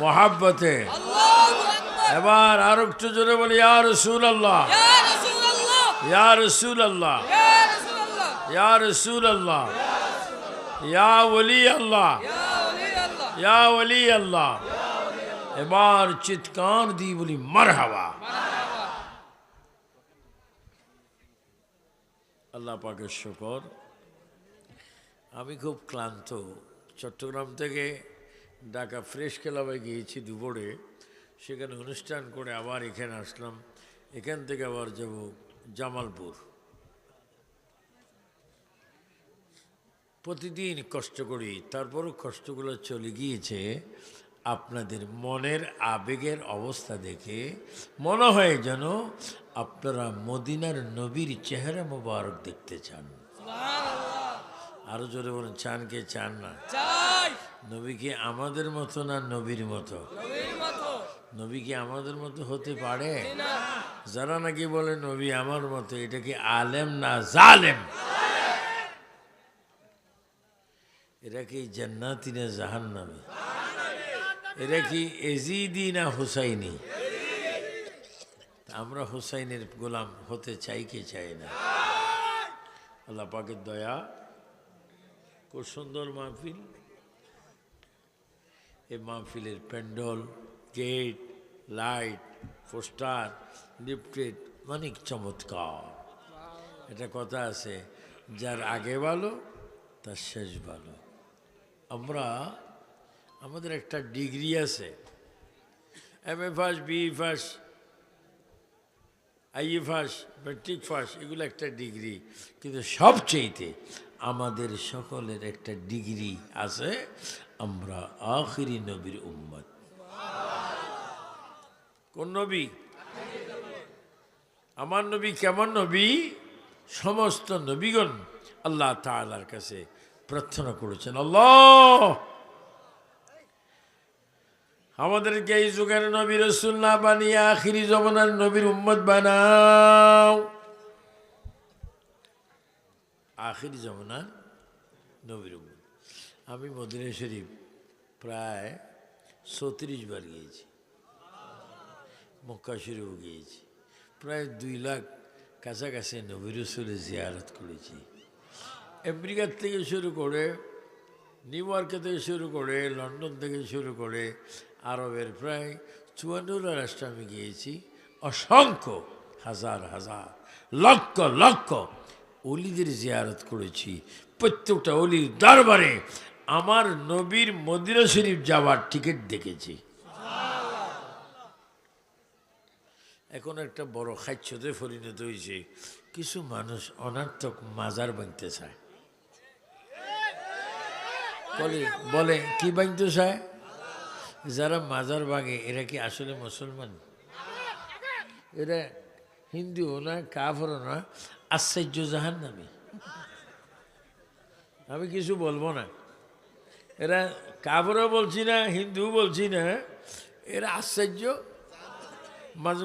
মহাব্বতে। এবার আর একটু জোরে বলি ইয়া রসুল আল্লাহ ইয়া রসুল আল্লাহ ইয়া রসুল আল্লাহ ইয়া ওলি আল্লাহ ইয়া ওলি আল্লাহ এবার চিৎকার দি বলি মারহাবা। আল্লাহ পাকের শকর। আমি খুব ক্লান্ত। চট্টগ্রাম থেকে ঢাকা ফ্রেশ ক্লাবে গিয়েছি দুপুরে। সেখানে অনুষ্ঠান করে আবার এখানে আসলাম। এখান থেকে আবার যাব জামালপুর। প্রতিদিন কষ্ট করি, তারপরও কষ্টগুলো চলে গিয়েছে। আপনাদের মনের আবেগের অবস্থা দেখে মনে হয় যেন আপনারা মদিনার নবীর চেহারা মোবারক দেখতে চান। আরও জোরে বলেন চান কে চান না? নবী কি আমাদের মতো না নবীর মতো? নবী কি আমাদের মতো হতে পারে? যারা নাকি বলে নবী আমার মতো এটা কি আলেম না জালেম? এরা কি জান্নাতি না জাহান্নামী? এরা কি এজিদি না হুসাইনি? আমরা হুসাইনের গোলাম হতে চাই কি চাই না? আল্লাহ পাকের দয়া খুব সুন্দর মাহফিল। এই মাহফিলের pandal, gate, light, poster lifted অনেক চমৎকার। এটা কথা আছে, যার আগে ভালো, তার শেষ ভালো। আমরা, আমাদের একটা ডিগ্রি আছে, M A first, B first IA first matric first, এগুলো একটা ডিগ্রি। কিন্তু সবচেয়েতে আমাদের সকলের একটা ডিগ্রি আছে, আমরা আখিরি নবীর উম্মত। কোন নবী? আমার নবী কেমন নবী? সমস্ত নবীগণ আল্লাহ তাআলার কাছে প্রার্থনা করেছেন, আল্লাহ, আমাদেরকে এই যুগের নবীর রসুল না বানিয়ে আখিরি জমানার নবীর উম্মত বানাও। আখিরি জমানার নবীর আমি মদিনা শরীফ প্রায় ছত্রিশ বার গিয়েছি। মক্কা শরীফও গিয়েছি। প্রায় দুই লাখ কাছাকাছি নবী রসুলের জিয়ারত করেছি। আমেরিকার থেকে শুরু করে নিউ ইয়র্কে থেকে শুরু করে লন্ডন থেকে শুরু করে আরবের প্রায় চুয়ান্নটা রাষ্ট্রে আমি গিয়েছি। অসংখ্য হাজার হাজার, লক্ষ লক্ষ অলিদের জিয়ারত করেছি। প্রত্যেকটা অলির দরবারে আমার নবীর মদিনা শরীফ যাওয়ার টিকিট দেখেছি। এখন একটা বড় খাচ্ছতে পরিণত হয়েছে। কিছু মানুষ অনার্থক মাজার বানতে চায়। বলে বলে কি বানতে চায়? যারা মাজার ভাঙে এরা কি আসলে মুসলমান? এরা হিন্দুও না, কাফরও না, আশ্চর্য জাহান নামে আমি কিছু বলব না। এরা কাফরও বলছি না হিন্দু বলছি না, এরা আশ্চর্য। মাঝে মাঝে